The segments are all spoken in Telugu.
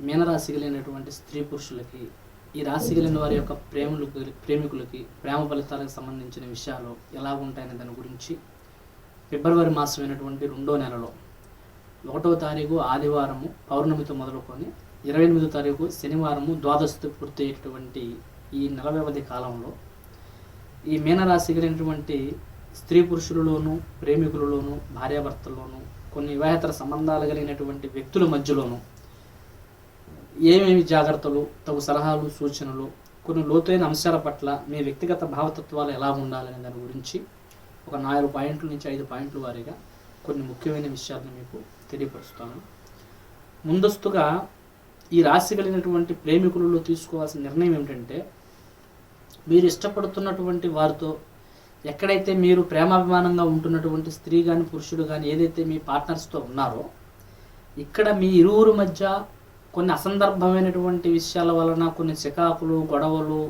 మీనరాశి కలిగినటువంటి స్త్రీ పురుషులకి ఈ రాశి కలిగిన వారి యొక్క ప్రేములకు ప్రేమికులకి ప్రేమ ఫలితాలకు సంబంధించిన విషయాలు ఎలా ఉంటాయనే దాని గురించి ఫిబ్రవరి మాసమైనటువంటి రెండో నెలలో ఒకటో తారీఖు ఆదివారము పౌర్ణమితో మొదలుకొని ఇరవై ఎనిమిదో తారీఖు శనివారము ద్వాదశతో పూర్తయ్యేటువంటి ఈ నెల వ్యవధి కాలంలో ఈ మీనరాశి కలిగినటువంటి స్త్రీ పురుషులలోనూ ప్రేమికులలోనూ భార్యాభర్తల్లోనూ కొన్ని వివాహేతర సంబంధాలు కలిగినటువంటి వ్యక్తుల మధ్యలోనూ ఏమేమి జాగ్రత్తలు తగు సలహాలు సూచనలు కొన్ని లోతైన అంశాల పట్ల మీ వ్యక్తిగత భావతత్వాలు ఎలా ఉండాలనే దాని గురించి ఒక నాలుగు పాయింట్ల నుంచి ఐదు పాయింట్ల వారీగా కొన్ని ముఖ్యమైన విషయాలను మీకు తెలియపరుస్తాను. ముందస్తుగా ఈ రాశి కలిగినటువంటి ప్రేమికులలో తీసుకోవాల్సిన నిర్ణయం ఏమిటంటే మీరు ఇష్టపడుతున్నటువంటి వారితో ఎక్కడైతే మీరు ప్రేమాభిమానంగా ఉంటున్నటువంటి స్త్రీ కానీ పురుషుడు కానీ ఏదైతే మీ పార్ట్నర్స్తో ఉన్నారో ఇక్కడ మీ ఇరువురు మధ్య కొన్ని అసందర్భమైనటువంటి విషయాల వలన కొన్ని చికాకులు గొడవలు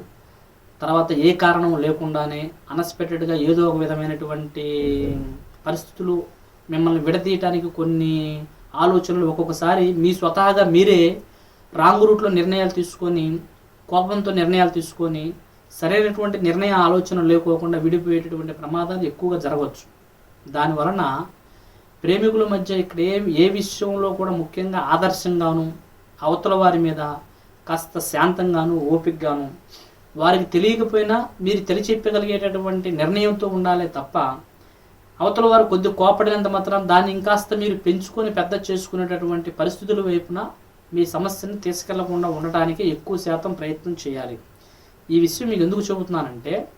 తర్వాత ఏ కారణం లేకుండానే అన్ఎక్స్పెక్టెడ్గా ఏదో ఒక విధమైనటువంటి పరిస్థితులు మిమ్మల్ని విడదీయటానికి కొన్ని ఆలోచనలు ఒక్కొక్కసారి మీ స్వతహాగా మీరే రాంగ్ రూట్లో నిర్ణయాలు తీసుకొని కోపంతో నిర్ణయాలు తీసుకొని సరైనటువంటి నిర్ణయ ఆలోచన లేకోకుండా విడిపోయేటటువంటి ప్రమాదాలు ఎక్కువగా జరగవచ్చు. దానివలన ప్రేమికుల మధ్య ఇక్కడ ఏ ఏ విషయంలో కూడా ముఖ్యంగా ఆదర్శంగాను అవతల వారి మీద కాస్త శాంతంగాను ఓపికగాను వారికి తెలియకపోయినా మీరు తెలియచెప్పగలిగేటటువంటి నిర్ణయంతో ఉండాలి తప్ప అవతల వారు కొద్ది కోపడినంత మాత్రం దాన్ని ఇంకాస్త మీరు పెంచుకొని పెద్ద చేసుకునేటటువంటి పరిస్థితుల వైపున మీ సమస్యను తీసుకెళ్ళకుండా ఉండటానికి ఎక్కువ శాతం ప్రయత్నం చేయాలి. ఈ విషయం మీకు ఎందుకు చెబుతున్నానంటే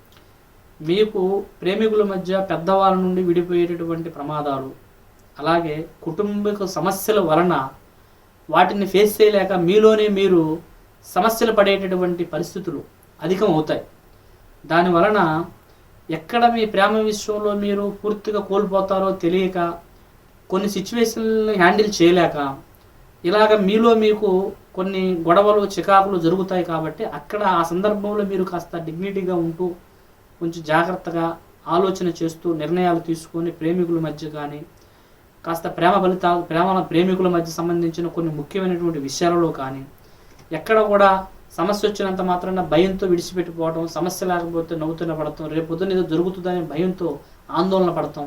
మీకు ప్రేమికుల మధ్య పెద్దవాళ్ళ నుండి విడిపోయేటటువంటి ప్రమాదాలు అలాగే కుటుంబ సమస్యల వలన వాటిని ఫేస్ చేయలేక మీలోనే మీరు సమస్యలు పడేటటువంటి పరిస్థితులు అధికం అవుతాయి దాని వలన ఎక్కడ మీ ప్రేమ విషయంలో మీరు పూర్తిగా కోల్పోతారో తెలియక కొన్ని సిచ్యువేషన్లను హ్యాండిల్ చేయలేక ఇలాగ మీలో మీకు కొన్ని గొడవలు చికాకులు జరుగుతాయి కాబట్టి అక్కడ ఆ సందర్భంలో మీరు కాస్త డిగ్నిటీగా ఉంటూ కొంచెం జాగ్రత్తగా ఆలోచన చేస్తూ నిర్ణయాలు తీసుకొని ప్రేమికుల మధ్య కానీ కాస్త ప్రేమ ఫలితాలు ప్రేమ ప్రేమికుల మధ్య సంబంధించిన కొన్ని ముఖ్యమైనటువంటి విషయాలలో కానీ ఎక్కడ కూడా సమస్య వచ్చినంత మాత్రాన భయంతో విడిచిపెట్టిపోవడం సమస్య లేకపోతే నవ్వుతున్న పడతాం రేపు పొద్దున్న ఏదో దొరుకుతుందనే భయంతో ఆందోళన పడటం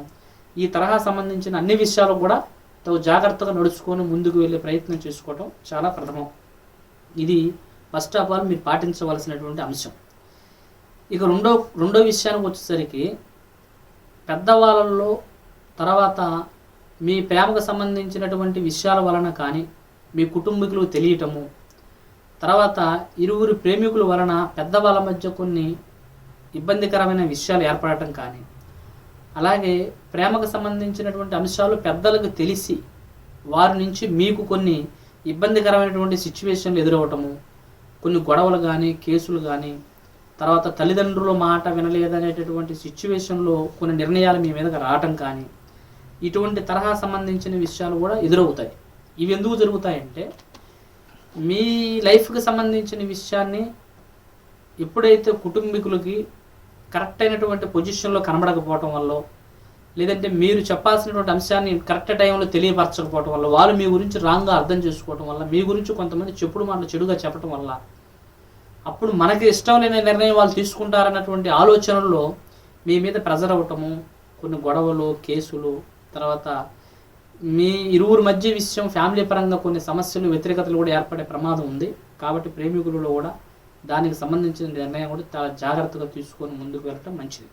ఈ తరహా సంబంధించిన అన్ని విషయాలు కూడా తగు జాగ్రత్తగా నడుచుకొని ముందుకు వెళ్ళే ప్రయత్నం చేసుకోవడం చాలా ప్రథమం. ఇది ఫస్ట్ ఆఫ్ ఆల్ మీరు పాటించవలసినటువంటి అంశం. ఇక రెండో రెండో విషయానికి వచ్చేసరికి పెద్దవాళ్ళల్లో తర్వాత మీ ప్రేమకు సంబంధించినటువంటి విషయాల వలన కానీ మీ కుటుంబీకులు తెలియటము తర్వాత ఇరువురు ప్రేమికుల వలన పెద్దవాళ్ళ మధ్య కొన్ని ఇబ్బందికరమైన విషయాలు ఏర్పడటం కానీ అలాగే ప్రేమకు సంబంధించినటువంటి అంశాలు పెద్దలకు తెలిసి వారి నుంచి మీకు కొన్ని ఇబ్బందికరమైనటువంటి సిచ్యువేషన్లు ఎదురవటము కొన్ని గొడవలు కానీ కేసులు కానీ తర్వాత తల్లిదండ్రుల మాట వినలేదనేటటువంటి సిచ్యువేషన్లో కొన్ని నిర్ణయాలు మీ మీదకి రావటం కానీ ఇటువంటి తరహా సంబంధించిన విషయాలు కూడా ఎదురవుతాయి. ఇవి ఎందుకు జరుగుతాయంటే మీ లైఫ్కి సంబంధించిన విషయాన్ని ఎప్పుడైతే కుటుంబీకులకి కరెక్ట్ అయినటువంటి పొజిషన్లో కనబడకపోవటం వల్ల లేదంటే మీరు చెప్పాల్సినటువంటి అంశాన్ని కరెక్ట్ టైంలో తెలియపరచకపోవటం వల్ల వాళ్ళు మీ గురించి రాంగ్గా అర్థం చేసుకోవటం వల్ల మీ గురించి కొంతమంది చెప్పుడు మాటలు చెడుగా చెప్పటం వల్ల అప్పుడు మనకి ఇష్టం లేని నిర్ణయం వాళ్ళు తీసుకుంటారన్నటువంటి ఆలోచనల్లో మీ మీద ప్రెజర్ అవ్వటము కొన్ని గొడవలు కేసులు తర్వాత మీ ఇరువురు మధ్య విషయం ఫ్యామిలీ పరంగా కొన్ని సమస్యలు వ్యతిరేకతలు కూడా ఏర్పడే ప్రమాదం ఉంది. కాబట్టి ప్రేమికులలో కూడా దానికి సంబంధించిన నిర్ణయం కూడా చాలా జాగ్రత్తగా తీసుకొని ముందుకు వెళ్ళటం మంచిది.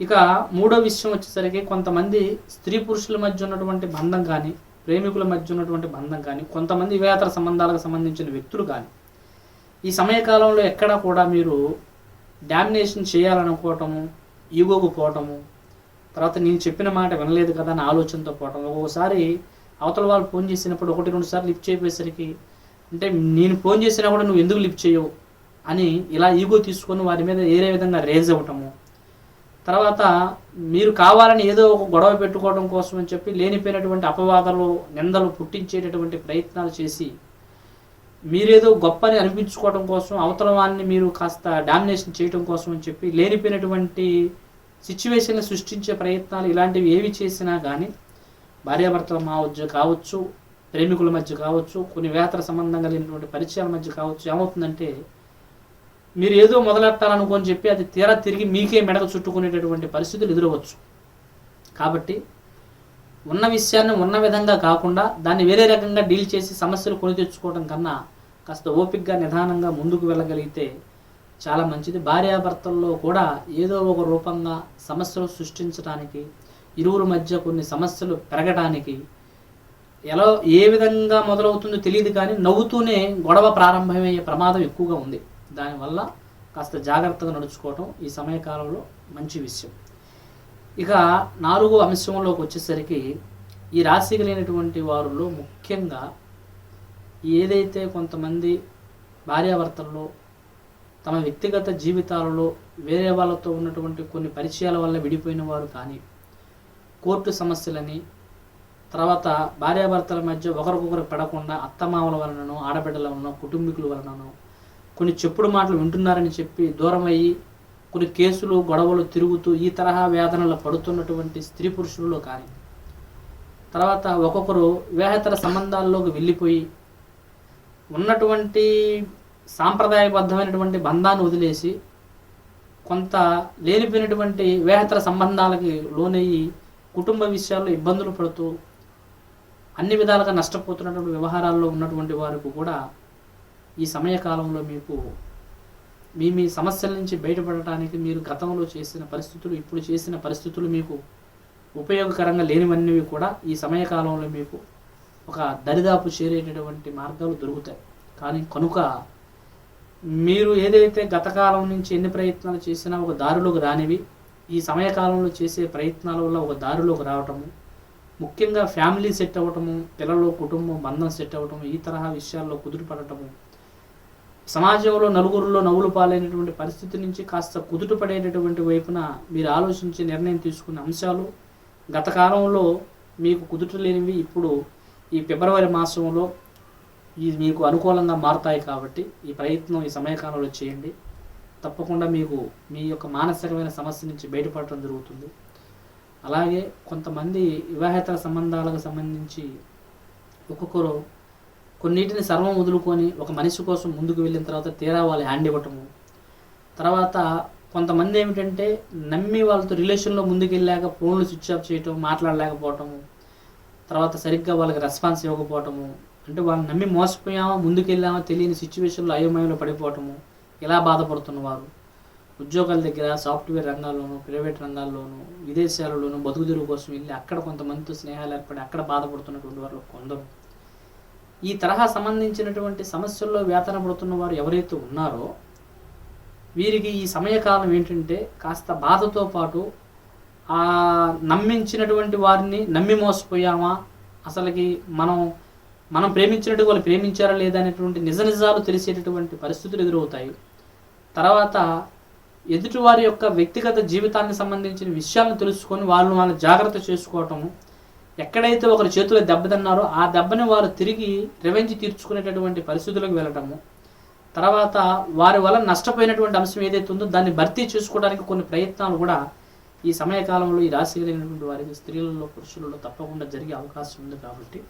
ఇక మూడో విషయం వచ్చేసరికి కొంతమంది స్త్రీ పురుషుల మధ్య ఉన్నటువంటి బంధం కానీ ప్రేమికుల మధ్య ఉన్నటువంటి బంధం కానీ కొంతమంది వివేతర సంబంధాలకు సంబంధించిన వ్యక్తులు కానీ ఈ సమయకాలంలో ఎక్కడా కూడా మీరు డామినేషన్ చేయాలనుకోవటము ఈగోకు పోవటము తర్వాత నేను చెప్పిన మాట వినలేదు కదా అని ఆలోచనతో పోవటం. ఒక్కొక్కసారి అవతల వాళ్ళు ఫోన్ చేసినప్పుడు ఒకటి రెండు సార్లు లిఫ్ట్ చేయబోయేసరికి అంటే నేను ఫోన్ చేసినా కూడా నువ్వు ఎందుకు లిఫ్ట్ చేయవు అని ఇలా ఈగో తీసుకొని వారి మీద ఏరే విధంగా రేజ్ అవ్వటము. తర్వాత మీరు కావాలని ఏదో ఒక గొడవ పెట్టుకోవడం కోసం అని చెప్పి లేనిపోయినటువంటి అపవాదాలు నిందలు పుట్టించేటటువంటి ప్రయత్నాలు చేసి మీరేదో గొప్ప అని అనిపించుకోవడం కోసం అవతల వారిని మీరు కాస్త డామినేషన్ చేయడం కోసం అని చెప్పి లేనిపోయినటువంటి సిచ్యువేషన్ని సృష్టించే ప్రయత్నాలు ఇలాంటివి ఏవి చేసినా కానీ భార్యాభర్తల మధ్య కావచ్చు ప్రేమికుల మధ్య కావచ్చు కొన్ని వేతర సంబంధం కలిగినటువంటి పరిచయాల మధ్య కావచ్చు ఏమవుతుందంటే మీరు ఏదో మొదలెట్టాలనుకొని చెప్పి అది తీరా తిరిగి మీకే మెడక చుట్టుకునేటటువంటి పరిస్థితులు ఎదురవచ్చు. కాబట్టి ఉన్న విషయాన్ని ఉన్న విధంగా కాకుండా దాన్ని వేరే రకంగా డీల్ చేసి సమస్యలు కొని తెచ్చుకోవడం కన్నా కాస్త ఓపిక్గా నిదానంగా ముందుకు వెళ్ళగలిగితే చాలా మంచిది. భార్యాభర్తల్లో కూడా ఏదో ఒక రూపంగా సమస్యలు సృష్టించడానికి ఇరువురు మధ్య కొన్ని సమస్యలు పెరగడానికి ఎలా ఏ విధంగా మొదలవుతుందో తెలియదు కానీ నవ్వుతూనే గొడవ ప్రారంభమయ్యే ప్రమాదం ఎక్కువగా ఉంది. దానివల్ల కాస్త జాగ్రత్తగా నడుచుకోవటం ఈ సమయకాలంలో మంచి విషయం. ఇక నాలుగో అంశంలోకి వచ్చేసరికి ఈ రాశి కలిగినటువంటి వారిలో ముఖ్యంగా ఏదైతే కొంతమంది భార్యాభర్తల్లో తమ వ్యక్తిగత జీవితాలలో వేరే వాళ్ళతో ఉన్నటువంటి కొన్ని పరిచయాల వల్ల విడిపోయిన వారు కానీ కోర్టు సమస్యలని తర్వాత భార్యాభర్తల మధ్య ఒకరికొకరు పడకుండా అత్తమామల వలననో ఆడబిడ్డల వలన కుటుంబీకుల వలననో కొన్ని చెప్పుడు మాటలు వింటున్నారని చెప్పి దూరం అయ్యి కొన్ని కేసులు గొడవలు తిరుగుతూ ఈ తరహా వేదనలు పడుతున్నటువంటి స్త్రీ పురుషులలో కానీ తర్వాత ఒక్కొక్కరు వివాహేతర సంబంధాల్లోకి వెళ్ళిపోయి ఉన్నటువంటి సాంప్రదాయబద్ధమైనటువంటి బంధాన్ని వదిలేసి కొంత లేనిపోయినటువంటి వేహతర సంబంధాలకి లోనయ్యి కుటుంబ విషయాల్లో ఇబ్బందులు పడుతూ అన్ని విధాలుగా నష్టపోతున్నటువంటి వ్యవహారాల్లో ఉన్నటువంటి వారికి కూడా ఈ సమయకాలంలో మీకు మీ మీ సమస్యల నుంచి బయటపడటానికి మీరు గతంలో చేసిన పరిస్థితులు ఇప్పుడు చేసిన పరిస్థితులు మీకు ఉపయోగకరంగా లేనివన్నీ కూడా ఈ సమయకాలంలో మీకు ఒక దరిదాపు చేరేటటువంటి మార్గాలు దొరుకుతాయి. కానీ కనుక మీరు ఏదైతే గతకాలం నుంచి ఎన్ని ప్రయత్నాలు చేసినా ఒక దారిలోకి రానివి ఈ సమయకాలంలో చేసే ప్రయత్నాల వల్ల ఒక దారిలోకి రావటము ముఖ్యంగా ఫ్యామిలీ సెట్ అవ్వటము పిల్లలు కుటుంబం బంధం సెట్ అవ్వటము ఈ తరహా విషయాల్లో కుదురుపడటము. సమాజంలో నలుగురిలో నవ్వులు పాలైనటువంటి పరిస్థితి నుంచి కాస్త కుదుటపడేటటువంటి వైపున మీరు ఆలోచించి నిర్ణయం తీసుకున్న అంశాలు గత కాలంలో మీకు కుదుట లేనివి ఇప్పుడు ఈ ఫిబ్రవరి మాసంలో ఇది మీకు అనుకూలంగా మారుతాయి కాబట్టి ఈ ప్రయత్నం ఈ సమయకాలంలో చేయండి. తప్పకుండా మీకు మీ యొక్క మానసికమైన సమస్య నుంచి బయటపడటం జరుగుతుంది. అలాగే కొంతమంది వివాహేతర సంబంధాలకు సంబంధించి ఒక్కొక్కరు కొన్నిటిని సర్వం వదులుకొని ఒక మనిషి కోసం ముందుకు వెళ్ళిన తర్వాత తీరా వాళ్ళు హ్యాండ్ ఇవ్వటము. తర్వాత కొంతమంది ఏమిటంటే నమ్మి వాళ్ళతో రిలేషన్లో ముందుకు వెళ్ళాక ఫోన్లు స్విచ్ ఆఫ్ చేయటం మాట్లాడలేకపోవటము. తర్వాత సరిగ్గా వాళ్ళకి రెస్పాన్స్ ఇవ్వకపోవటము. అంటే వాళ్ళని నమ్మి మోసపోయామా ముందుకెళ్ళామో తెలియని సిచ్యువేషన్లో అయోమయంలో పడిపోవటము ఇలా బాధపడుతున్న వారు? ఉద్యోగాల దగ్గర సాఫ్ట్వేర్ రంగాల్లోనూ ప్రైవేట్ రంగాల్లోనూ విదేశాలలోనూ బతుకు కోసం వెళ్ళి అక్కడ కొంతమందితో స్నేహాలు ఏర్పడి అక్కడ బాధపడుతున్నటువంటి వారు కొందరు. ఈ తరహా సంబంధించినటువంటి సమస్యల్లో వేతన పడుతున్న వారు ఎవరైతే ఉన్నారో వీరికి ఈ సమయకాలం ఏంటంటే కాస్త బాధతో పాటు ఆ నమ్మించినటువంటి వారిని నమ్మి మోసపోయామా అసలుకి మనం మనం ప్రేమించినట్టు వాళ్ళు ప్రేమించారా లేదా అనేటువంటి నిజ నిజాలు తెలిసేటటువంటి పరిస్థితులు ఎదురవుతాయి. తర్వాత ఎదుటివారి యొక్క వ్యక్తిగత జీవితానికి సంబంధించిన విషయాలను తెలుసుకొని వాళ్ళు వాళ్ళని జాగ్రత్త చేసుకోవటము ఎక్కడైతే ఒకరి చేతిలో దెబ్బతిన్నారో ఆ దెబ్బని వారు తిరిగి రివెంజ్ తీర్చుకునేటటువంటి పరిస్థితులకు వెళ్ళటము తర్వాత వారి వల్ల నష్టపోయినటువంటి అంశం ఏదైతే ఉందో దాన్ని భర్తీ చేసుకోవడానికి కొన్ని ప్రయత్నాలు కూడా ఈ సమయకాలంలో ఈ రాశి కలిగినటువంటి వారికి స్త్రీలలో పురుషులలో తప్పకుండా జరిగే అవకాశం ఉంది కాబట్టి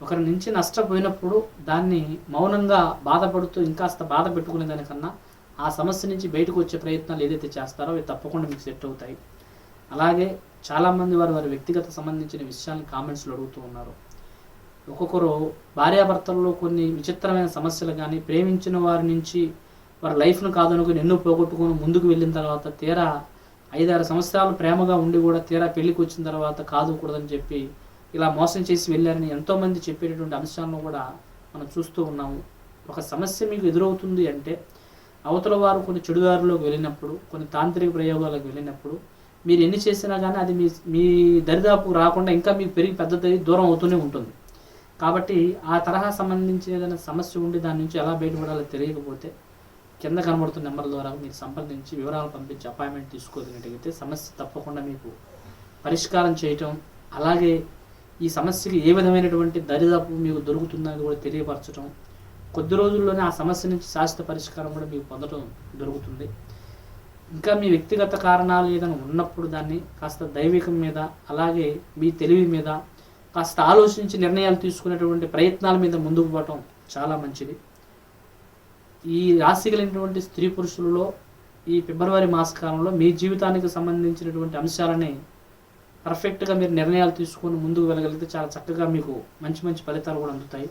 ఒకరి నుంచి నష్టపోయినప్పుడు దాన్ని మౌనంగా బాధపడుతూ ఇంకాస్త బాధ పెట్టుకునే దానికన్నా ఆ సమస్య నుంచి బయటకు వచ్చే ప్రయత్నాలు ఏదైతే చేస్తారో అవి తప్పకుండా మీకు సెట్ అవుతాయి. అలాగే చాలామంది వారు వారి వ్యక్తిగత సంబంధించిన విషయాలను కామెంట్స్లో అడుగుతూ ఉన్నారు. ఒక్కొక్కరు భార్యాభర్తల్లో కొన్ని విచిత్రమైన సమస్యలు కానీ ప్రేమించిన వారి నుంచి వారి లైఫ్ను కాదనుకుని ఎన్నో పోగొట్టుకొని ముందుకు వెళ్ళిన తర్వాత తీరా ఐదారు సంవత్సరాలు ప్రేమగా ఉండి కూడా తీరా పెళ్ళికి వచ్చిన తర్వాత కాదు కూడదని చెప్పి ఇలా మోసం చేసి వెళ్ళారని ఎంతోమంది చెప్పేటటువంటి అంశాలను కూడా మనం చూస్తూ ఉన్నాము. ఒక సమస్య మీకు ఎదురవుతుంది అంటే అవతల వారు కొన్ని చెడుదారులోకి వెళ్ళినప్పుడు కొన్ని తాంత్రిక ప్రయోగాలకు వెళ్ళినప్పుడు మీరు ఎన్ని చేసినా కానీ అది మీ మీ దరిదాపు రాకుండా ఇంకా మీకు పెరిగి పెద్దది దూరం అవుతూనే ఉంటుంది. కాబట్టి ఆ తరహా సంబంధించిన ఏదైనా సమస్య ఉండి దాని నుంచి ఎలా బయటపడాలో తెలియకపోతే కింద కనబడుతున్న నెంబర్ ద్వారా మీరు సంప్రదించి వివరాలు పంపించి అపాయింట్మెంట్ తీసుకోగలిగినట్టయితే సమస్య తప్పకుండా మీకు పరిష్కారం చేయటం అలాగే ఈ సమస్యకి ఏ విధమైనటువంటి దరిదాపు మీకు దొరుకుతుందని కూడా తెలియపరచడం కొద్ది రోజుల్లోనే ఆ సమస్య నుంచి శాశ్వత పరిష్కారం కూడా మీకు పొందడం దొరుకుతుంది. ఇంకా మీ వ్యక్తిగత కారణాలు ఏదైనా ఉన్నప్పుడు దాన్ని కాస్త దైవికం మీద అలాగే మీ తెలివి మీద కాస్త ఆలోచించి నిర్ణయాలు తీసుకునేటువంటి ప్రయత్నాల మీద ముందుకు పోవటం చాలా మంచిది. ఈ రాశి కలిగినటువంటి స్త్రీ పురుషులలో ఈ ఫిబ్రవరి మాసకాలంలో మీ జీవితానికి సంబంధించినటువంటి అంశాలని పర్ఫెక్ట్గా మీరు నిర్ణయాలు తీసుకొని ముందుకు వెళ్ళగలిగితే చాలా చక్కగా మీకు మంచి మంచి ఫలితాలు కూడా అందుతాయి.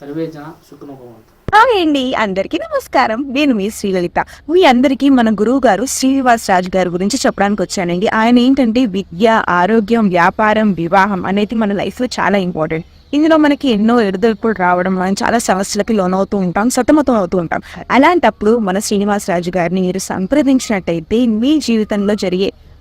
సర్వే జన సుఖనుభవంతో హాయ్ అండి అందరికీ నమస్కారం. నేను మీ శ్రీలలిత. మీ అందరికీ మన గురువు గారు శ్రీనివాస్ రాజు గారి గురించి చెప్పడానికి వచ్చానండి. ఆయన ఏంటంటే విద్య ఆరోగ్యం వ్యాపారం వివాహం అనేది మన లైఫ్లో చాలా ఇంపార్టెంట్. ఇందులో మనకి ఎన్నో ఎడుదొడుపులు రావడం మనం చాలా సమస్యలకి లోనవుతూ ఉంటాం సతమతం అవుతూ ఉంటాం. అలాంటప్పుడు మన శ్రీనివాస్ రాజు గారిని మీరు సంప్రదించినట్టయితే మీ జీవితంలో జరిగే